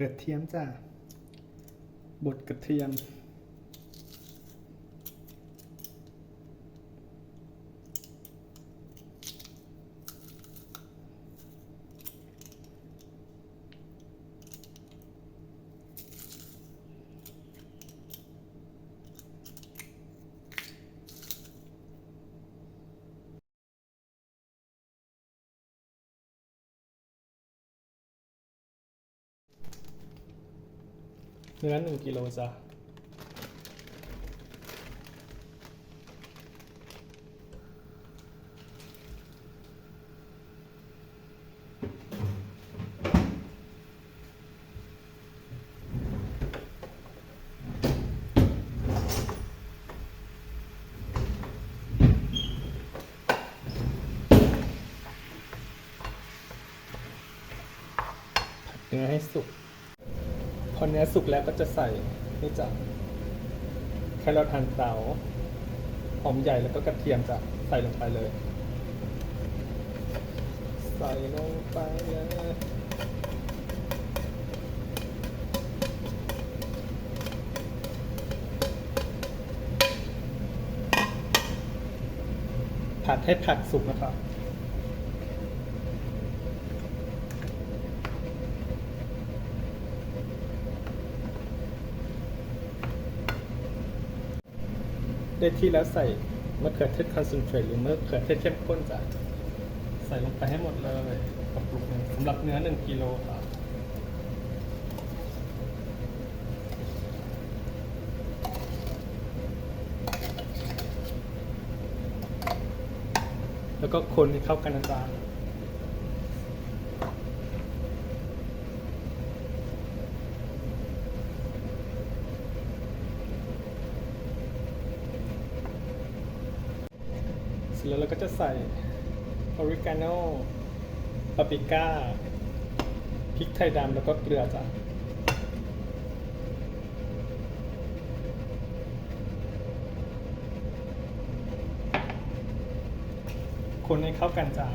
กระเทียมจ้ะบดกระเทียม เนื้อหนึ่งกิโลจ้ะผัดเนื้อให้สุกพ อเนื้อสุกแล้วก็จะใส่นี่จ้ะแครอทหั่นเตาหอมใหญ่แล้วก็กระเทียมจะใส่ลงไปเลย ใส่ลงไปเลยผัดให้ผักสุกนะครับ ได้ที่แล้วใส่มะเขือเทศคอนเซนเทรตหรือมะเขือเทศเข้มข้นจ้ะใส่ลงไปให้หมดเลยกับปุกหนึ่งสำหรับเนื้อหนึ่งกิโลครับแล้วก็คนให้เข้ากันนะจ๊ะ สร็จแล้วเราก็จะใส่ออริกาโนปาปริก้าพริกไทยดำแล้วก็เกลือจ้ะคนให้เข้ากันจ้า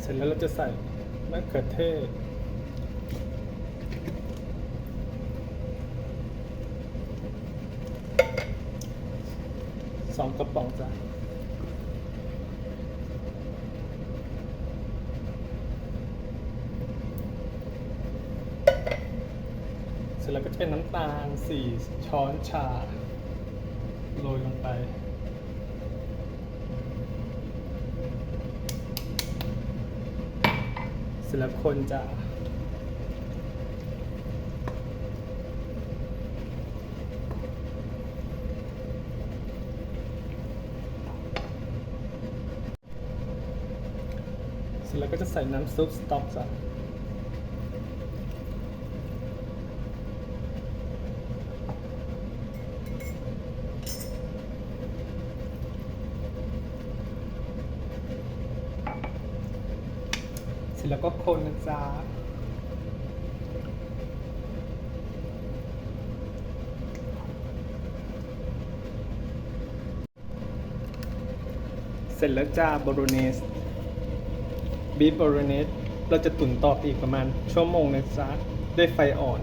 เสร็จแล้วเราจะใส่มะเขือเทศ สองกระป๋องจ้ะเสร็จแล้วก็จะเป็นน้ำตาลสี่ช้อนชา โรยลงไปเสร็จแล้วคนจะ เสร็จแล้วก็จะใส่น้ำซุปสต๊อกจ้ะเสร็จแล้วก็คนนะจ๊ะเสร็จแล้วจ้าโบโรเนส บีฟบรเนสเราจะตุ๋นต่อไปอีกประมาณชั่วโมงนะจ๊ะด้วยไฟอ่อน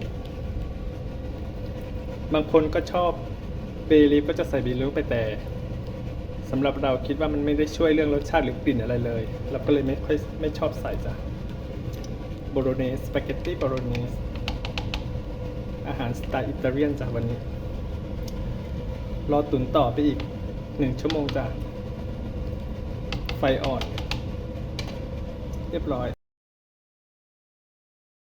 บางคนก็ชอบเบลีฟก็จะใส่เบลีฟไปแต่สำหรับเราคิดว่ามันไม่ได้ช่วยเรื่องรสชาติหรือกลิ่นอะไรเลย เราก็เลยไม่ค่อยไม่ชอบใส่จ้ะโบโรเนสสปาเกตตี้โบโรเนสอาหารสไตล์อิตาเลียนจ้ะวันนี้ รอตุ๋นต่อไปอีกหนึ่งชั่วโมงจ้ะไฟอ่อน เรียบร้อย